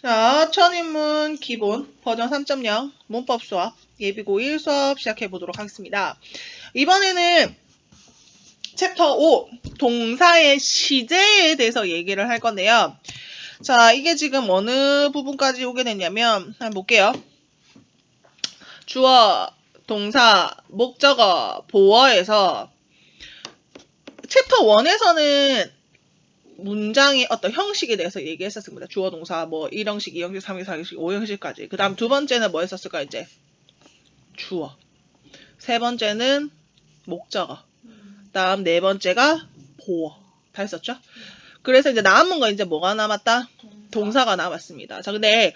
자, 천인문 기본 버전 3.0 문법 수업 예비고 1 수업 시작해 보도록 하겠습니다. 이번에는 챕터 5 동사의 시제에 대해서 얘기를 할 건데요. 자, 이게 지금 어느 부분까지 오게 됐냐면 한번 볼게요. 주어, 동사, 목적어, 보어에서 챕터 1에서는 문장의 어떤 형식에 대해서 얘기했었습니다. 주어, 동사, 뭐 1형식, 2형식, 3형식, 4형식, 5형식까지. 그 다음 두 번째는 뭐 했었을까 이제? 주어. 세 번째는 목적어. 다음 네 번째가 보어. 다 했었죠? 그래서 이제 남은 거 이제 뭐가 남았다? 동사가 남았습니다. 자, 근데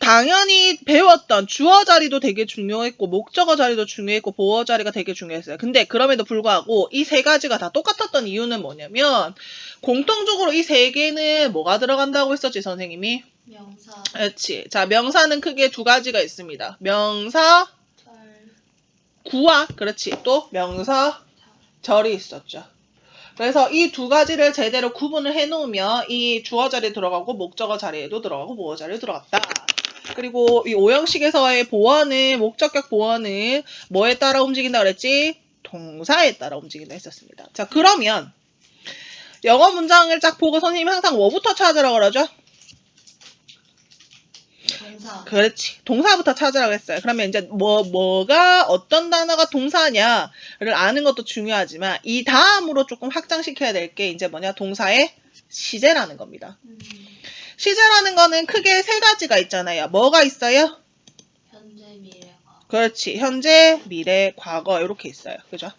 당연히 배웠던 주어 자리도 되게 중요했고 목적어 자리도 중요했고 보어 자리가 되게 중요했어요. 근데 그럼에도 불구하고 이 세 가지가 다 똑같았던 이유는 뭐냐면 공통적으로 이 세 개는 뭐가 들어간다고 했었지 선생님이? 명사, 그렇지. 자 명사는 크게 두 가지가 있습니다. 명사 절, 구와 그렇지 또 명사 절이 있었죠. 그래서 이 두 가지를 제대로 구분을 해놓으면 이 주어 자리에 들어가고 목적어 자리에도 들어가고 보어 자리에 들어갔다. 그리고 이 오형식에서의 보어는 목적격 보어는 뭐에 따라 움직인다 그랬지? 동사에 따라 움직인다 했었습니다. 자 그러면 영어 문장을 쫙 보고 선생님 항상 뭐부터 찾으라고 그러죠? 동사, 그렇지. 동사부터 찾으라고 했어요. 그러면 이제 뭐, 뭐가 어떤 단어가 동사냐를 아는 것도 중요하지만 이 다음으로 조금 확장시켜야 될 게 이제 뭐냐? 동사의 시제라는 겁니다. 음, 시제라는 거는 크게 세 가지가 있잖아요. 뭐가 있어요? 현재, 미래가, 그렇지. 현재, 미래, 과거 이렇게 있어요. 그죠?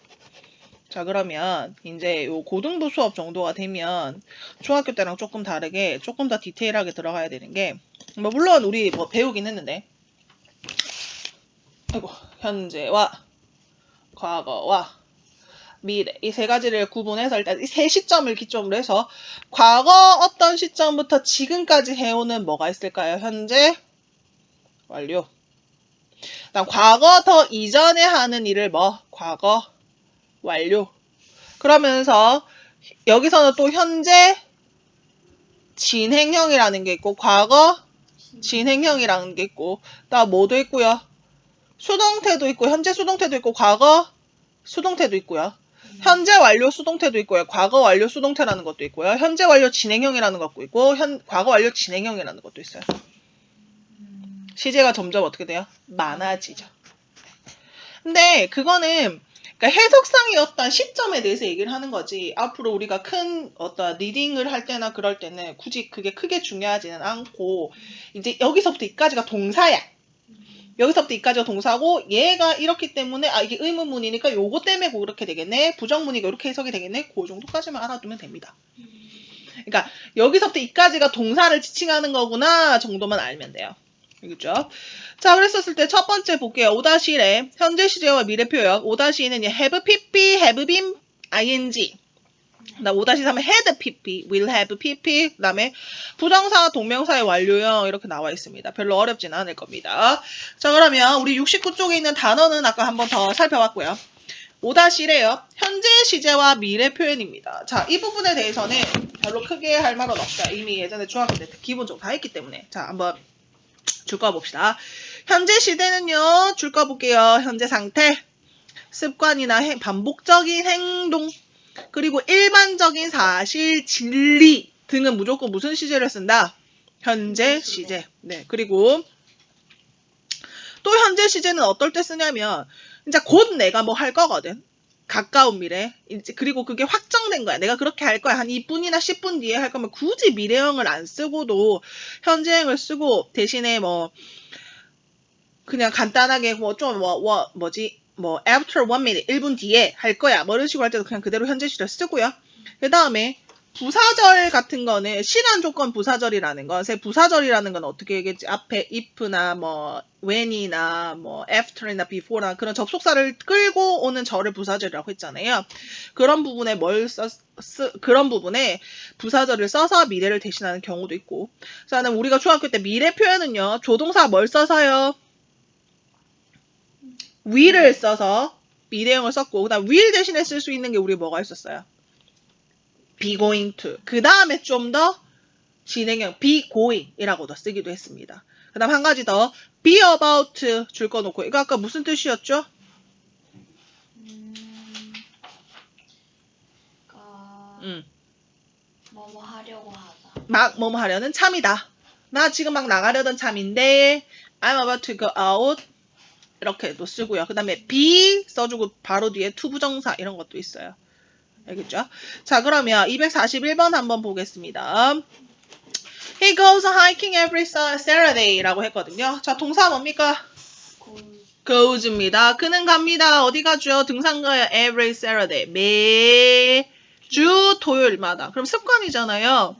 자, 그러면 이제 요 고등부 수업 정도가 되면 중학교 때랑 조금 다르게 조금 더 디테일하게 들어가야 되는 게 뭐 물론 우리 뭐 배우긴 했는데 아이고, 현재와 과거와 미래 이 세 가지를 구분해서 일단 이 세 시점을 기점으로 해서 과거 어떤 시점부터 지금까지 해오는 뭐가 있을까요? 현재 완료. 그다음 과거 더 이전에 하는 일을 뭐 과거 완료. 그러면서 여기서는 또 현재 진행형이라는 게 있고 과거 진행형이라는 게 있고 또 뭐도 있고요. 수동태도 있고 현재 수동태도 있고 과거 수동태도 있고요. 현재 완료 수동태도 있고요. 과거 완료 수동태라는 것도 있고요. 현재 완료 진행형이라는 것도 있고 현 과거 완료 진행형이라는 것도 있어요. 음, 시제가 점점 어떻게 돼요? 많아지죠. 근데 그거는 그러니까 해석상의 어떤 시점에 대해서 얘기를 하는 거지. 앞으로 우리가 큰 어떤 리딩을 할 때나 그럴 때는 굳이 그게 크게 중요하지는 않고 이제 여기서부터 이까지가 동사야. 여기서부터 이까지가 동사고 얘가 이렇기 때문에 아 이게 의문문이니까 요거 때문에 그렇게 되겠네. 부정문이고 이렇게 해석이 되겠네. 그 정도까지만 알아두면 됩니다. 그러니까 여기서부터 이까지가 동사를 지칭하는 거구나 정도만 알면 돼요. 알겠죠? 자, 그랬었을 때 첫 번째 볼게요. 5-1에 현재 시제와 미래 표현. 5-2는 have pp, have been, ing. 나 5-3은 had pp, will have pp. 그 다음에 부정사, 동명사의 완료형 이렇게 나와 있습니다. 별로 어렵진 않을 겁니다. 자, 그러면 우리 69쪽에 있는 단어는 아까 한번 더 살펴봤고요. 5-1에요. 현재 시제와 미래 표현입니다. 자, 이 부분에 대해서는 별로 크게 할 말은 없다. 이미 예전에 중학교 때 기본적으로 다 했기 때문에. 자, 한번 줄거 봅시다. 현재 시대는요, 줄거 볼게요. 현재 상태, 습관이나 행- 반복적인 행동, 그리고 일반적인 사실, 진리 등은 무조건 무슨 시제를 쓴다? 현재 시제. 네, 그리고 또 현재 시제는 어떨 때 쓰냐면, 이제 곧 내가 뭐 할 거거든. 가까운 미래. 이제 그리고 그게 확정된 거야. 내가 그렇게 할 거야. 한 2분이나 10분 뒤에 할 거면 굳이 미래형을 안 쓰고도 현재형을 쓰고 대신에 뭐 그냥 간단하게 뭐 좀뭐 뭐, 뭐지 뭐 after one minute 1분 뒤에 할 거야. 뭐 이런 식으로 할 때도 그냥 그대로 현재 시를 쓰고요. 그 다음에 부사절 같은 거는 시간 조건 부사절이라는 건, 새 부사절이라는 건 어떻게 얘기했지? 앞에 if나 뭐 when이나 뭐 after나 before나 그런 접속사를 끌고 오는 절을 부사절이라고 했잖아요. 그런 부분에 뭘 써, 쓰, 그런 부분에 부사절을 써서 미래를 대신하는 경우도 있고. 그래서 우리가 중학교 때 미래 표현은요, 조동사 뭘 써서요? Will을 써서 미래형을 썼고, 그 다음 will 대신에 쓸 수 있는 게 우리 뭐가 있었어요? be going to. 그 다음에 좀 더 진행형 be going이라고도 쓰기도 했습니다. 그 다음 한 가지 더 be about 줄 거 놓고 이거 아까 무슨 뜻이었죠? 음. 그러니까 음. 뭐뭐 하려고 하다. 막 뭐뭐 하려는 참이다. 나 지금 막 나가려던 참인데 I'm about to go out 이렇게도 쓰고요. 그 다음에 be 써주고 바로 뒤에 to 부정사 이런 것도 있어요. 알겠죠? 자 그러면 241번 한번 보겠습니다. He goes hiking every Saturday라고 했거든요. 자 동사 뭡니까? 골. goes입니다. 그는 갑니다. 어디 가죠? 등산 가요. every Saturday. 매주 토요일마다. 그럼 습관이잖아요.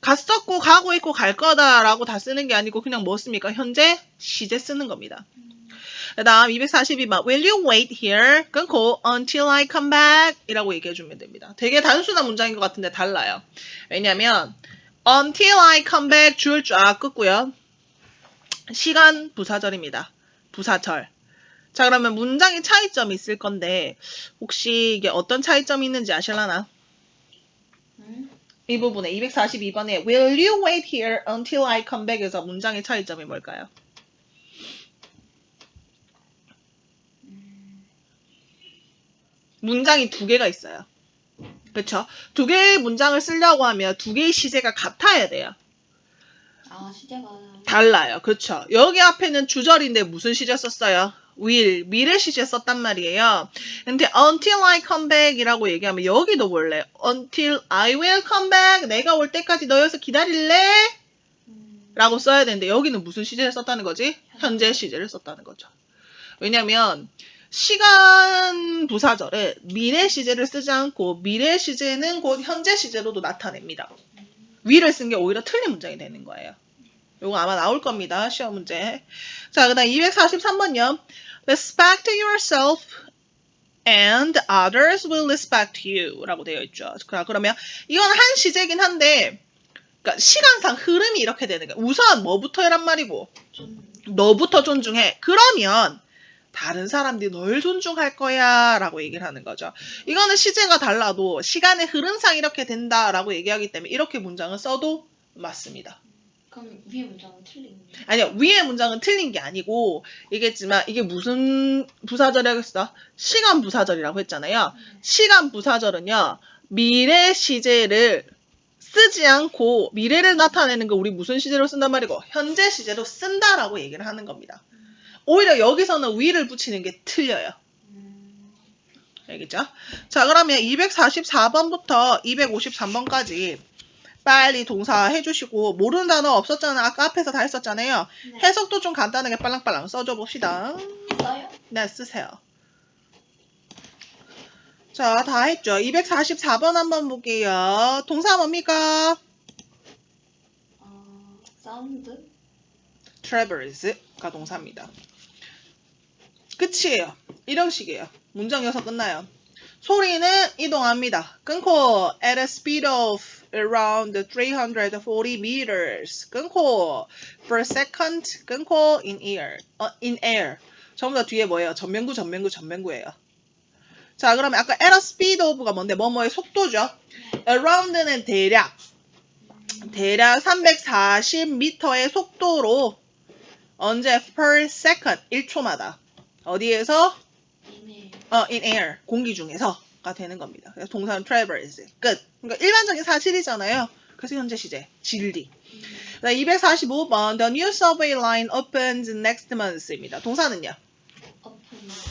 갔었고 가고 있고 갈 거다라고 다 쓰는 게 아니고 그냥 뭐 씁니까? 현재 시제 쓰는 겁니다. 그 다음 242번 Will you wait here? 끊고 until I come back 이라고 얘기해주면 됩니다. 되게 단순한 문장인 것 같은데 달라요. 왜냐면 until I come back 줄쫙 끊고요. 시간 부사절입니다. 부사절. 자 그러면 문장의 차이점이 있을 건데 혹시 이게 어떤 차이점이 있는지 아실라나? 응? 이 부분에 242번에 Will you wait here until I come back에서 문장의 차이점이 뭘까요? 문장이 두 개가 있어요. 그렇죠? 두 개의 문장을 쓰려고 하면 두 개의 시제가 같아야 돼요. 아 시제가 달라요. 그렇죠? 여기 앞에는 주절인데 무슨 시제 썼어요? will, 미래 시제 썼단 말이에요. 근데 until I come back이라고 얘기하면 여기도 원래 until I will come back 내가 올 때까지 너 여기서 기다릴래? 음. 라고 써야 되는데 여기는 무슨 시제를 썼다는 거지? 현재 시제를 썼다는 거죠. 왜냐면 시간 부사절에 미래 시제를 쓰지 않고 미래 시제는 곧 현재 시제로도 나타냅니다. 위를 쓴 게 오히려 틀린 문장이 되는 거예요. 요거 아마 나올 겁니다. 시험 문제. 자, 그 다음 243번요. Respect yourself and others will respect you 라고 되어 있죠. 자, 그러면 이건 한 시제긴 한데 그러니까 시간상 흐름이 이렇게 되는 거야. 우선 뭐부터 해란 말이고 좀 너부터 존중해. 그러면 다른 사람들이 널 존중할 거야 라고 얘기를 하는 거죠. 이거는 시제가 달라도 시간의 흐름상 이렇게 된다 라고 얘기하기 때문에 이렇게 문장을 써도 맞습니다. 그럼 위에 문장은 틀린 거예요. 아니요, 위의 문장은 틀린 게 아니고 얘기했지만 이게 무슨 부사절이겠어? 시간 부사절이라고 했잖아요. 시간 부사절은요, 미래 시제를 쓰지 않고 미래를 나타내는 거 우리 무슨 시제로 쓴단 말이고 현재 시제로 쓴다라고 얘기를 하는 겁니다. 오히려 여기서는 위를 붙이는 게 틀려요. 음. 알겠죠? 자, 그러면 244번부터 253번까지 빨리 동사 해주시고 모르는 단어 없었잖아. 아까 앞에서 다 했었잖아요. 네. 해석도 좀 간단하게 빨랑빨랑 써줘 봅시다. 써요? 네, 쓰세요. 자, 다 했죠. 244번 한번 볼게요. 동사 뭡니까? 어, 사운드? traverse가 동사입니다. 끝이에요. 이런 식이에요. 문장 여서 끝나요. 소리는 이동합니다. 끊고 at a speed of around 340 meters. 끊고 per second. 끊고 in air. 어, in air. 전부 다 뒤에 뭐예요? 전면구, 전면구, 전면구예요. 자, 그러면 아까 at a speed of가 뭔데? 뭐뭐의 속도죠. around는 대략. 대략 340m의 속도로 언제 per second 1초마다 어디에서. 어 in air 공기 중에서가 되는 겁니다. 그래서 동사는 traverse 끝. 그러니까 일반적인 사실이잖아요. 그래서 현재 시제 진리. 음. 그다음 245번 The new subway line opens next month입니다. 동사는요.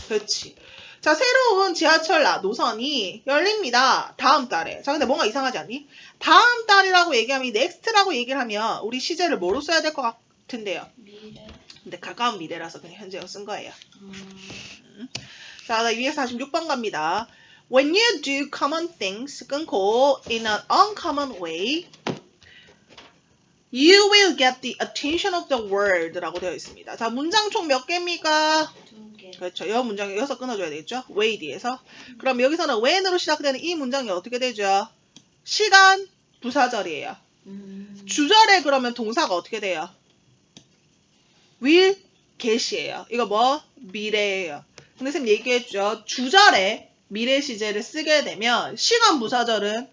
그렇지. 자, 새로운 지하철 나- 노선이 열립니다. 다음 달에. 자, 근데 뭔가 이상하지 않니? 다음 달이라고 얘기하면 이 next라고 얘기를 하면 우리 시제를 뭐로 써야 될 것 같은데요. 근데 가까운 미래라서 그냥 현재형 쓴 거예요. 음. 자, 246번 갑니다. When you do common things, 끊고 in an uncommon way, you will get the attention of the world라고 되어 있습니다. 자, 문장 총 몇 개입니까? 두 개. 그렇죠. 이 문장에 여기서 끊어줘야 되겠죠? way 뒤에서. 그럼 여기서는 when으로 시작되는 이 문장이 어떻게 되죠? 시간 부사절이에요. 음. 주절에 그러면 동사가 어떻게 돼요? Will get이에요. 이거 뭐? 미래예요. 근데 선생님 얘기했죠. 주절에 미래 시제를 쓰게 되면 시간 부사절은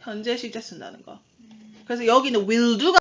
현재 시제 쓴다는 거. 음. 그래서 여기는 will do가